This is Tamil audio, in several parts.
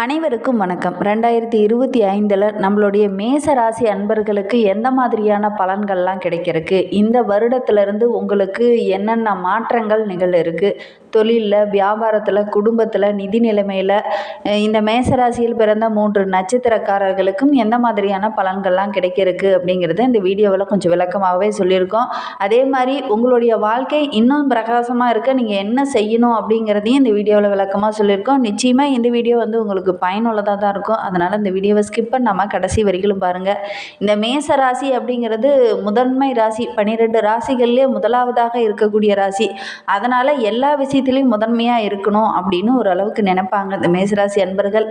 அனைவருக்கும் வணக்கம். ரெண்டாயிரத்தி இருபத்தி ஐந்தில் நம்மளுடைய மேச ராசி அன்பர்களுக்கு எந்த மாதிரியான பலன்கள்லாம் கிடைக்கிறதுக்கு இந்த வருடத்திலிருந்து உங்களுக்கு என்னென்ன மாற்றங்கள் நிகழ இருக்குது தொழிலில் வியாபாரத்தில் குடும்பத்தில் நிதி நிலைமையில் இந்த மேசராசியில் பிறந்த மூன்று நட்சத்திரக்காரர்களுக்கும் எந்த மாதிரியான பலன்கள்லாம் கிடைக்கிறதுக்கு அப்படிங்கிறத இந்த வீடியோவில் கொஞ்சம் விளக்கமாகவே சொல்லியிருக்கோம். அதே மாதிரி உங்களுடைய வாழ்க்கை இன்னும் பிரகாசமாக இருக்க நீங்கள் என்ன செய்யணும் அப்படிங்கிறதையும் இந்த வீடியோவில் விளக்கமாக சொல்லியிருக்கோம். நிச்சயமாக இந்த வீடியோ வந்து உங்களுக்கு பயனுள்ளதாக தான் இருக்கும். அதனால் இந்த வீடியோவை ஸ்கிப் பண்ணாமல் கடைசி வரைக்கும் பாருங்கள் இந்த மேச ராசி அப்படிங்கிறது முதன்மை ராசி. பன்னிரெண்டு ராசிகள்லேயே முதலாவதாக இருக்கக்கூடிய ராசி. அதனால் எல்லா விஷயத்துலையும் முதன்மையாக இருக்கணும் அப்படின்னு ஓரளவுக்கு நினைப்பாங்க இந்த மேசராசி அன்பர்கள்.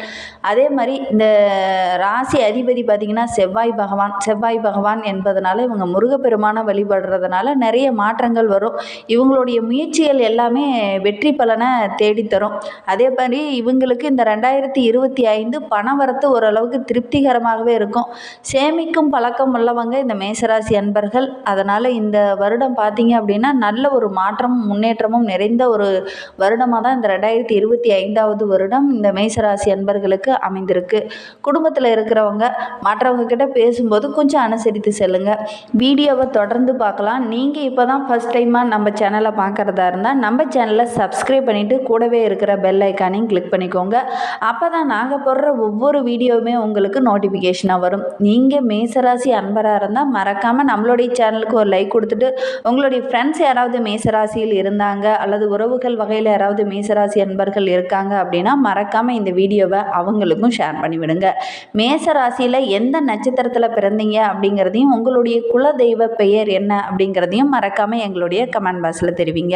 அதே மாதிரி இந்த ராசி அதிபதி பார்த்திங்கன்னா செவ்வாய் பகவான் செவ்வாய் பகவான் என்பதனால இவங்க முருகப்பெருமான வழிபடுறதுனால நிறைய மாற்றங்கள் வரும். இவங்களுடைய முயற்சிகள் எல்லாமே வெற்றி பலனை தேடித்தரும். அதே மாதிரி இவங்களுக்கு இந்த ரெண்டாயிரத்தி இருபத்தி ஐந்து பணவரத்து ஓரளவுக்கு திருப்திகரமாகவே இருக்கும். சேமிக்கும் பழக்கம் உள்ளவங்க இந்த மேசராசி அன்பர்கள். அதனால் இந்த வருடம் பார்த்தீங்க அப்படின்னா நல்ல ஒரு மாற்றமும் முன்னேற்றமும் நிறைந்த ஒரு வருடமாக தான் இந்த ரெண்டாயிரத்தி இருபத்தி ஐந்தாவது வருடம் இந்த மேசராசி அன்பர்களுக்கு அமைந்திருக்கு. குடும்பத்தில் இருக்கிறவங்க மற்றவங்க கிட்ட பேசும்போது கொஞ்சம் அனுசரித்து செல்லுங்க. வீடியோவை தொடர்ந்து பார்க்கலாம். நீங்கள் இப்போ தான் ஃபஸ்ட் டைமாக நம்ம சேனலை பார்க்குறதா இருந்தால் நம்ம சேனலை சப்ஸ்கிரைப் பண்ணிவிட்டு கூடவே இருக்கிற பெல் ஐக்கானையும் கிளிக் பண்ணிக்கோங்க. அப்போ தான் நாங்கள் போடுற ஒவ்வொரு வீடியோவுமே உங்களுக்கு நோட்டிஃபிகேஷனாக வரும். நீங்கள் மேசராசி அன்பராக இருந்தால் மறக்காமல் நம்மளுடைய சேனலுக்கு ஒரு லைக் கொடுத்துட்டு உங்களுடைய ஃப்ரெண்ட்ஸ் யாராவது மேசராசியில் இருந்தாங்க அல்லது உறவுகள் வகையில் யாராவது மேசராசி அன்பர்கள் இருக்காங்க அப்படின்னா மறக்காமல் இந்த வீடியோவை அவங்களுக்கும் ஷேர் பண்ணிவிடுங்க. மேசராசியில் எந்த நட்சத்திரத்தில் பிறந்தீங்க அப்படிங்கிறதையும் உங்களுடைய குலதெய்வ பெயர் என்ன அப்படிங்கிறதையும் மறக்காமல் எங்களுடைய கமெண்ட் பாக்ஸில் தெரிவிங்க.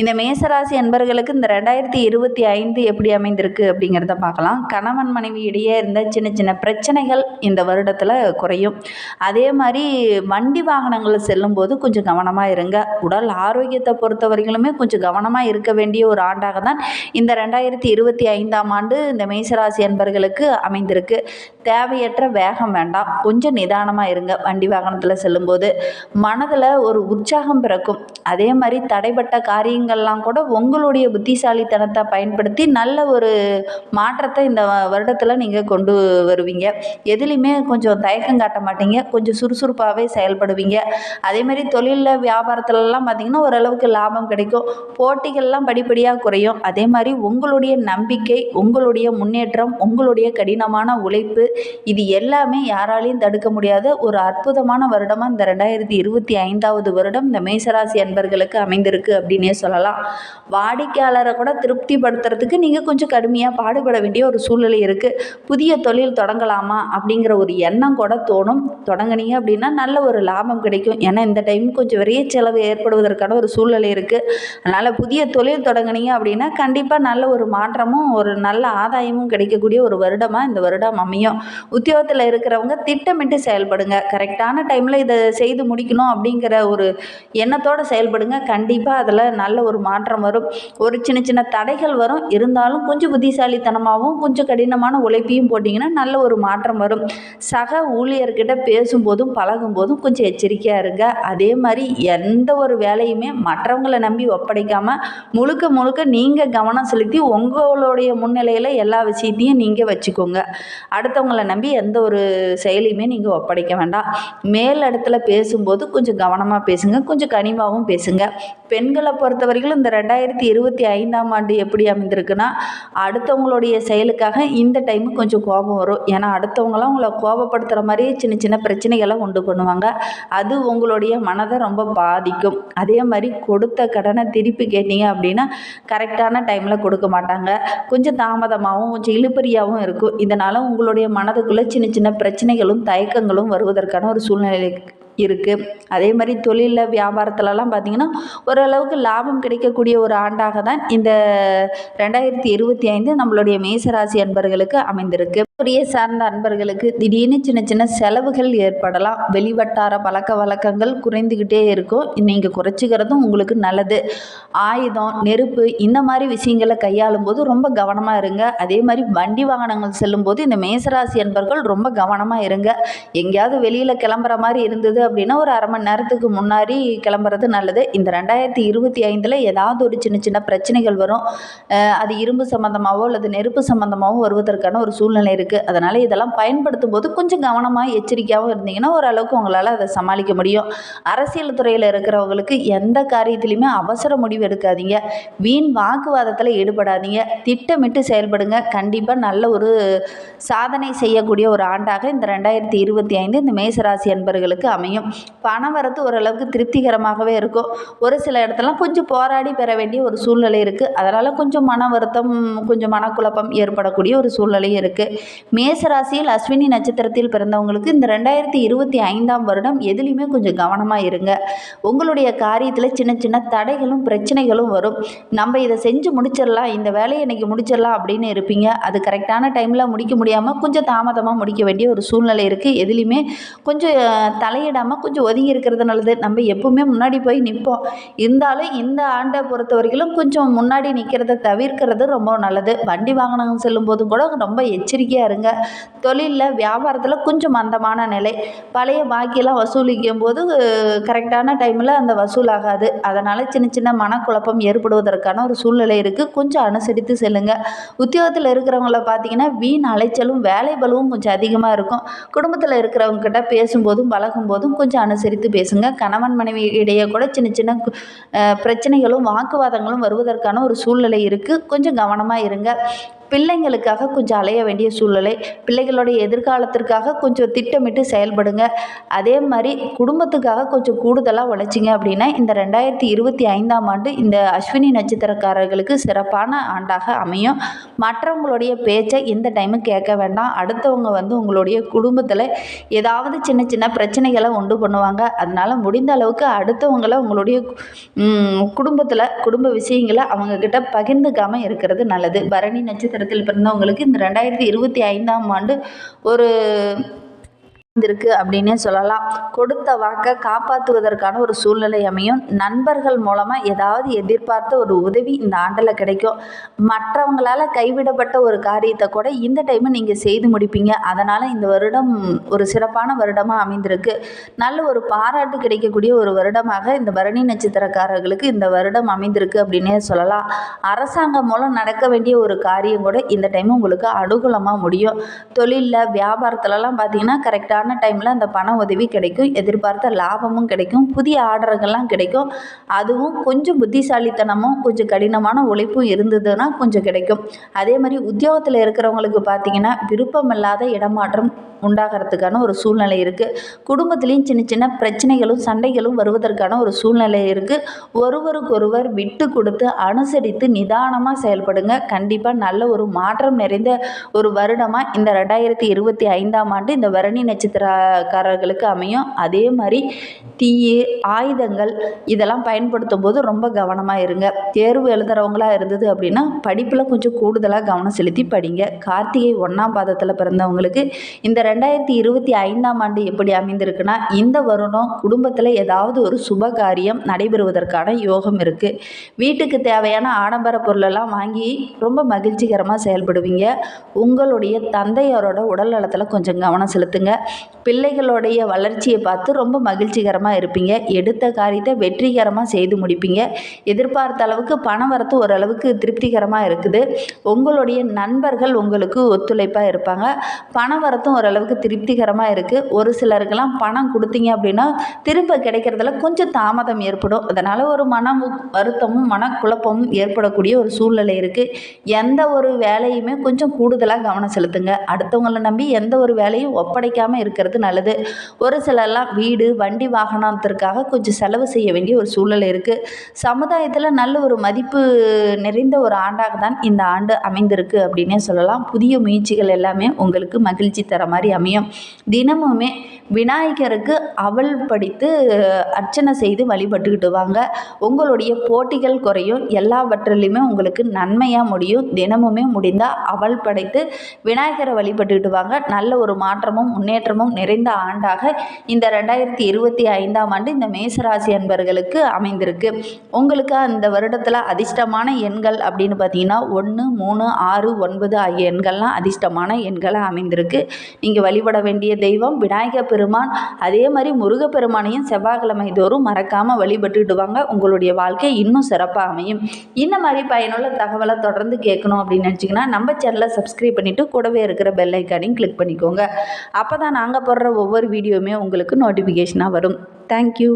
இந்த மேசராசி அன்பர்களுக்கு இந்த ரெண்டாயிரத்தி இருபத்தி ஐந்து எப்படி அமைந்திருக்கு அப்படிங்கிறத பார்க்கலாம். கணவன் மனைவி இடையே இருந்த சின்ன சின்ன பிரச்சனைகள் இந்த வருடத்தில் குறையும். அதே மாதிரி வண்டி வாகனங்களில் செல்லும்போது கொஞ்சம் கவனமாக இருங்க. உடல் ஆரோக்கியத்தை பொறுத்த வரையிலுமே கொஞ்சம் கவனமாக இருக்க இருக்க வேண்டிய ஒரு ஆண்டாக தான் இந்த ரெண்டாயிரத்தி இருபத்தி ஐந்தாம் ஆண்டு இந்த மேசராசி அன்பர்களுக்கு அமைந்திருக்கு. தேவையற்ற வேகம் வேண்டாம். கொஞ்சம் நிதானமாக இருங்க. வண்டி வாகனத்தில் செல்லும்போது மனதில் ஒரு உற்சாகம் பிறக்கும். அதே மாதிரி தடைப்பட்ட காரியங்கள்லாம் கூட உங்களுடைய புத்திசாலித்தனத்தை பயன்படுத்தி நல்ல ஒரு மாற்றத்தை இந்த வருடத்தில் நீங்கள் கொண்டு வருவீங்க. எதுலேயுமே கொஞ்சம் தயக்கம் காட்ட மாட்டீங்க. கொஞ்சம் சுறுசுறுப்பாகவே செயல்படுவீங்க. அதே மாதிரி தொழிலில் வியாபாரத்துலலாம் பார்த்தீங்கன்னா ஓரளவுக்கு லாபம் கிடைக்கும். போட்டிகள்லாம் படிப்படியாக குறையும். அதே மாதிரி உங்களுடைய நம்பிக்கை உங்களுடைய முன்னேற்றம் உங்களுடைய கடினமான உழைப்பு இது எல்லாமே யாராலையும் தடுக்க முடியாத ஒரு அற்புதமான வருடமாக இந்த ரெண்டாயிரத்தி இருபத்தி ஐந்தாவது வருடம் இந்த மேசராசி அன்பர்களுக்கு அமைந்திருக்கு அப்படின்னே சொல்லலாம். வாடிக்கையாளரை கூட திருப்திப்படுத்துறதுக்கு நீங்கள் கொஞ்சம் கடுமையாக பாடுபட வேண்டிய ஒரு சூழ்நிலை இருக்குது புதிய தொழில் தொடங்கலாமா அப்படிங்கிற ஒரு எண்ணம் கூட தோணும். தொடங்கினீங்க அப்படின்னா நல்ல ஒரு லாபம் கிடைக்கும். ஏன்னா இந்த டைம் கொஞ்சம் விரைய செலவு ஏற்படுவதற்கான ஒரு சூழ்நிலை இருக்குது அதனால் புதிய தொழில் தொடங்குனீங்க அப்படின்னா கண்டிப்பாக நல்ல ஒரு மாற்றமும் ஒரு நல்ல ஆதாயமும் கிடைக்கக்கூடிய ஒரு வருடமாக இந்த வருடம் அமையும். உத்தியோகத்தில் இருக்கிறவங்க திட்டமிட்டு செயல்படுங்க. கரெக்டான டைமில் இதை செய்து முடிக்கணும் அப்படிங்கிற ஒரு எண்ணத்தோடு செயல்படுங்க. கண்டிப்பாக அதில் நல்ல ஒரு மாற்றம் வரும். ஒரு சின்ன சின்ன தடைகள் வரும். இருந்தாலும் கொஞ்சம் புத்திசாலித்தனமாகவும் கொஞ்சம் கடினமான உழைப்பையும் போட்டிங்கன்னா நல்ல ஒரு மாற்றம் வரும். சக ஊழியர்கிட்ட பேசும்போதும் பழகும்போதும் கொஞ்சம் எச்சரிக்கையாக இருங்க. அதே மாதிரி எந்த ஒரு வேலையுமே மற்றவங்களை நம்பி ஒப்படைக்காமல் முழுக்க முழுக்க நீங்கள் கவனம் செலுத்தி உங்களுடைய முன்னிலையில் எல்லா விஷயத்தையும் நீங்கள் வச்சுக்கோங்க. அடுத்தவங்களை நம்பி எந்த ஒரு செயலையுமே நீங்கள் ஒப்படைக்க வேண்டாம். மேல் இடத்துல பேசும்போது கொஞ்சம் கவனமாக பேசுங்க. கொஞ்சம் கனிவாகவும் பேசுங்க. பெண்களை பொறுத்த வரைக்கும் இந்த ரெண்டாயிரத்தி இருபத்தி ஐந்தாம் ஆண்டு எப்படி அமைந்திருக்குன்னா அடுத்தவங்களுடைய செயலுக்காக இந்த டைம் கொஞ்சம் கோபம் வரும். ஏன்னா அடுத்தவங்களாம் உங்களை கோபப்படுத்துகிற மாதிரியே சின்ன சின்ன பிரச்சனைகளை உண்டு பண்ணுவாங்க. அது உங்களுடைய மனதை ரொம்ப பாதிக்கும். அதே மாதிரி கொடுத்த கடனை திருப்பி கேட்டீங்க அப்படின்னு அப்படின்னா கரெக்டான டைமில் கொடுக்க மாட்டாங்க. கொஞ்சம் தாமதமாகவும் கொஞ்சம் இழுப்பறியாகவும் இருக்கும். இதனால் உங்களுடைய மனதுக்குள்ளே சின்ன சின்ன பிரச்சனைகளும் தயக்கங்களும் வருவதற்கான ஒரு சூழ்நிலை இருக்குது அதே மாதிரி தொழிலில் வியாபாரத்துலலாம் பார்த்திங்கன்னா ஓரளவுக்கு லாபம் கிடைக்கக்கூடிய ஒரு ஆண்டாக தான் இந்த ரெண்டாயிரத்தி இருபத்தி ஐந்து நம்மளுடைய மேசராசி அன்பர்களுக்கு அமைந்திருக்கு. துறையை சார்ந்த அன்பர்களுக்கு திடீர்னு சின்ன சின்ன செலவுகள் ஏற்படலாம். வெளிவட்டார பழக்க வழக்கங்கள் குறைந்துக்கிட்டே இருக்கும். நீங்கள் குறைச்சிக்கிறதும் உங்களுக்கு நல்லது. ஆயுதம் நெருப்பு இந்த மாதிரி விஷயங்களை கையாளும் போது ரொம்ப கவனமாக இருங்க. அதே மாதிரி வண்டி வாகனங்கள் செல்லும்போது இந்த மேசராசி அன்பர்கள் ரொம்ப கவனமாக இருங்க. எங்கேயாவது வெளியில் கிளம்புற மாதிரி இருந்தது அப்படின்னா ஒரு அரை மணி நேரத்துக்கு முன்னாடி கிளம்புறது நல்லது. இந்த ரெண்டாயிரத்தி இருபத்தி ஐந்தில் ஏதாவது ஒரு சின்ன சின்ன பிரச்சனைகள் வரும். அது இரும்பு சம்மந்தமாகவோ அல்லது நெருப்பு சம்மந்தமாகவோ வருவதற்கான ஒரு சூழ்நிலை இருக்குது அதனால் இதெல்லாம் பயன்படுத்தும் போது கொஞ்சம் கவனமாக எச்சரிக்கையாகவும் இருந்தீங்கன்னா ஓரளவுக்கு உங்களால் அதை சமாளிக்க முடியும். அரசியல் துறையில் இருக்கிறவங்களுக்கு எந்த காரியத்திலையுமே அவசர முடிவு எடுக்காதீங்க. வீண் வாக்குவாதத்தில் ஈடுபடாதீங்க. திட்டமிட்டு செயல்படுங்க. கண்டிப்பாக நல்ல ஒரு சாதனை செய்யக்கூடிய ஒரு ஆண்டாக இந்த ரெண்டாயிரத்தி இருபத்தி ஐந்து இந்த மேசராசி அன்பர்களுக்கு அமையும். பண வரத்து ஓரளவுக்கு திருப்திகரமாகவே இருக்கும். ஒரு சில இடத்துலாம் கொஞ்சம் போராடி பெற வேண்டிய ஒரு சூழ்நிலை இருக்குது அதனால் கொஞ்சம் மன வருத்தம் கொஞ்சம் மனக்குழப்பம் ஏற்படக்கூடிய ஒரு சூழ்நிலையும் இருக்குது மேசராசியில் அஸ்வினி நட்சத்திரத்தில் பிறந்தவங்களுக்கு இந்த ரெண்டாயிரத்தி இருபத்தி ஐந்தாம் வருடம் எதுலேயுமே கொஞ்சம் கவனமாக இருங்க. உங்களுடைய காரியத்தில் சின்ன சின்ன தடைகளும் பிரச்சனைகளும் வரும். நம்ம இதை செஞ்சு முடிச்சிடலாம் இந்த வேலையை இன்னைக்கு முடிச்சிடலாம் அப்படின்னு இருப்பீங்க. அது கரெக்டான டைமில் முடிக்க முடியாமல் கொஞ்சம் தாமதமாக முடிக்க வேண்டிய ஒரு சூழ்நிலை இருக்குது எதுலேயுமே கொஞ்சம் தலையிடாமல் கொஞ்சம் ஒதுங்கி இருக்கிறது நல்லது. நம்ம எப்பவுமே முன்னாடி போய் நிற்போம் இருந்தாலும் இந்த ஆண்டை பொறுத்த வரைக்கும் கொஞ்சம் முன்னாடி நிற்கிறத தவிர்க்கிறது ரொம்ப நல்லது. வண்டி வாகனம் செல்லும்போது கூட ரொம்ப எச்சரிக்கையாக இருங்க. தொழிலில் வியாபாரத்தில் கொஞ்சம் மந்தமான நிலை. பழைய பாக்கியெல்லாம் வசூலிக்கும் போது கரெக்டான டைமில் அந்த வசூலாகாது. அதனால் சின்ன சின்ன மனக்குழப்பம் ஏற்படுவதற்கான ஒரு சூழ்நிலை இருக்குது கொஞ்சம் அனுசரித்து செல்லுங்க. உத்தியோகத்தில் இருக்கிறவங்கள பார்த்தீங்கன்னா வீண் அலைச்சலும் வேலை பலுவும் கொஞ்சம் அதிகமாக இருக்கும். குடும்பத்தில் இருக்கிறவங்க கிட்ட பேசும்போதும் பழகும்போதும் கொஞ்சம் அனுசரித்து பேசுங்க. கணவன் மனைவி இடையே கூட சின்ன சின்ன பிரச்சனைகளும் வாக்குவாதங்களும் வருவதற்கான ஒரு சூழ்நிலை இருக்குது கொஞ்சம் கவனமாக இருங்க. பிள்ளைங்களுக்காக கொஞ்சம் அலைய வேண்டிய சூழ்நிலை பிள்ளைகளுடைய எதிர்காலத்திற்காக கொஞ்சம் திட்டமிட்டு செயல்படுங்க. அதே மாதிரி குடும்பத்துக்காக கொஞ்சம் கூடுதலாக உழைச்சிங்க அப்படின்னா இந்த ரெண்டாயிரத்தி இருபத்தி ஐந்தாம் ஆண்டு இந்த அஸ்வினி நட்சத்திரக்காரர்களுக்கு சிறப்பான ஆண்டாக அமையும். மற்றவங்களுடைய பேச்சை இந்த டைமும் கேட்க வேண்டாம். அடுத்தவங்க வந்து உங்களுடைய குடும்பத்தில் ஏதாவது சின்ன சின்ன பிரச்சனைகளை உண்டு பண்ணுவாங்க. அதனால் முடிந்த அளவுக்கு அடுத்தவங்கள உங்களுடைய குடும்பத்தில் குடும்ப விஷயங்களை அவங்கக்கிட்ட பகிர்ந்துக்காமல் இருக்கிறது நல்லது. பரணி நட்சத்திரத்தில் பிறந்தவங்களுக்கு இந்த ரெண்டாயிரத்தி இருபத்தி ஐந்தாம் ஆண்டு ஒரு இருக்கு அப்படின்னே சொல்லலாம். கொடுத்த வாக்கை காப்பாற்றுவதற்கான ஒரு சூழ்நிலை அமையும். நண்பர்கள் மூலமாக ஏதாவது எதிர்பார்த்த ஒரு உதவி இந்த ஆண்டில் கிடைக்கும். மற்றவங்களால் கைவிடப்பட்ட ஒரு காரியத்தை கூட இந்த டைமு நீங்கள் செய்து முடிப்பீங்க. அதனால் இந்த வருடம் ஒரு சிறப்பான வருடமாக அமைந்திருக்கு. நல்ல ஒரு பாராட்டு கிடைக்கக்கூடிய ஒரு வருடமாக இந்த பரணி நட்சத்திரக்காரர்களுக்கு இந்த வருடம் அமைந்திருக்கு அப்படின்னே சொல்லலாம். அரசாங்கம் மூலம் நடக்க வேண்டிய ஒரு காரியம் கூட இந்த டைம் உங்களுக்கு அனுகூலமாக முடியும். தொழிலில் வியாபாரத்துலலாம் பார்த்தீங்கன்னா கரெக்டான டைமில் அந்த பண உதவி கிடைக்கும் எதிர்பார்த்த லாபமும் கிடைக்கும் புதிய ஆர்டர்கள்லாம் கிடைக்கும். அதுவும் கொஞ்சம் புத்திசாலித்தனமும் கொஞ்சம் கடினமான உழைப்பும் இருந்ததுன்னா கொஞ்சம் கிடைக்கும். அதே மாதிரி உத்தியோகத்தில் இருக்கிறவங்களுக்கு பார்த்தீங்கன்னா விருப்பமில்லாத இடமாற்றம் உண்டாகிறதுக்கான ஒரு சூழ்நிலை இருக்குது குடும்பத்துலேயும் சின்ன சின்ன பிரச்சனைகளும் சண்டைகளும் வருவதற்கான ஒரு சூழ்நிலை இருக்குது ஒருவருக்கொருவர் விட்டு கொடுத்து அனுசரித்து நிதானமாக செயல்படுங்க. கண்டிப்பாக நல்ல ஒரு மாற்றம் நிறைந்த ஒரு வருடமாக இந்த ரெண்டாயிரத்தி இருபத்தி ஐந்தாம் ஆண்டு இந்த பரணி நட்சத்திரக்காரர்களுக்கு அமையும். அதே மாதிரி தீ ஆயுதங்கள் இதெல்லாம் பயன்படுத்தும் போது ரொம்ப கவனமாக இருங்க. தேர்வு எழுதுகிறவங்களாக இருந்தது அப்படின்னா படிப்பில் கொஞ்சம் கூடுதலாக கவனம் செலுத்தி படிங்க. கார்த்திகை ஒன்றாம் பாதத்தில் பிறந்தவங்களுக்கு இந்த ரெண்டாயிரத்தி இருபத்தி ஐந்தாம் ஆண்டு எப்படி அமைந்திருக்குன்னா இந்த வருடம் குடும்பத்தில் ஏதாவது ஒரு சுப காரியம் நடைபெறுவதற்கான யோகம் இருக்குது வீட்டுக்கு தேவையான ஆடம்பர பொருளெல்லாம் வாங்கி ரொம்ப மகிழ்ச்சிகரமாக செயல்படுவீங்க. உங்களுடைய தந்தையாரோட உடல் நலத்தில் கொஞ்சம் கவனம் செலுத்துங்க. பிள்ளைகளுடைய வளர்ச்சியை பார்த்து ரொம்ப மகிழ்ச்சிகரமாக இருப்பீங்க. எடுத்த காரியத்தை வெற்றிகரமாக செய்து முடிப்பீங்க. எதிர்பார்த்த அளவுக்கு பணம் வரத்து ஓரளவுக்கு திருப்திகரமாக இருக்குது. உங்களுடைய நண்பர்கள் உங்களுக்கு ஒத்துழைப்பாக இருப்பாங்க. பணம் வரத்தும் ஓரளவுக்கு திருப்திகரமாக இருக்குது ஒரு சிலருக்கெல்லாம் பணம் கொடுத்தீங்க அப்படின்னா திரும்ப கிடைக்கிறதுல கொஞ்சம் தாமதம் ஏற்படும். அதனால் ஒரு மன வருத்தமும் மனக்குழப்பமும் ஏற்படக்கூடிய ஒரு சூழ்நிலை இருக்குது எந்த ஒரு வேலையுமே கொஞ்சம் கூடுதலாக கவனம் செலுத்துங்க. அடுத்தவங்களை நம்பி எந்த ஒரு வேலையும் ஒப்படைக்காமல் இருக்கிறது நல்லது. ஒரு சிலர்லாம் வீடு வண்டி வாகனத்திற்காக கொஞ்சம் செலவு செய்ய வேண்டிய ஒரு சூழல் இருக்குது சமுதாயத்தில் நல்ல ஒரு மதிப்பு நிறைந்த ஒரு ஆண்டாக தான் இந்த ஆண்டு அமைந்திருக்கு அப்படின்னே சொல்லலாம். புதிய முயற்சிகள் எல்லாமே உங்களுக்கு மகிழ்ச்சி தர மாதிரி அமையும். தினமுமே விநாயகருக்கு அவள் படித்து அர்ச்சனை செய்து வழிபட்டுக்கிட்டு வாங்க. உங்களுடைய போட்டிகள் குறையும். எல்லாவற்றிலையுமே உங்களுக்கு நன்மையாக முடியும். தினமுமே முடிந்தால் அவள் படைத்து விநாயகரை வழிபட்டுக்கிட்டு வாங்க. நல்ல ஒரு மாற்றமும் முன்னேற்றமும் நிறைந்த ஆண்டாக இந்த ரெண்டாயிரத்தி இருபத்தி ஐந்தாம் ஆண்டு இந்த மேசராசி அன்பர்களுக்கு அமைந்திருக்கு. உங்களுக்கு அந்த வருடத்தில் அதிர்ஷ்டமான எண்கள் அப்படின்னு பார்த்தீங்கன்னா ஒன்று மூணு ஆறு ஒன்பது ஆகிய எண்கள்லாம் அதிர்ஷ்டமான எண்களாக அமைந்திருக்கு. நீங்கள் வழிபட வேண்டிய தெய்வம் விநாயக பெருமான் அதே மாதிரி முருகப்பெருமானையும் செவ்வாய்க்கிழமை தோறும் மறக்காமல் வழிபட்டுக்கிட்டு வாங்க உங்களுடைய வாழ்க்கை இன்னும் சிறப்பாக அமையும். இந்த மாதிரி பயனுள்ள தகவலை தொடர்ந்து கேட்கணும் அப்படின்னு நினச்சிங்கன்னா நம்ம சேனலை சப்ஸ்கிரைப் பண்ணிவிட்டு கூடவே இருக்கிற பெல் ஐக்கானையும் கிளிக் பண்ணிக்கோங்க. அப்போ தான் நாங்கள் போடுற ஒவ்வொரு வீடியோவுமே உங்களுக்கு நோட்டிஃபிகேஷனாக வரும். தேங்க்யூ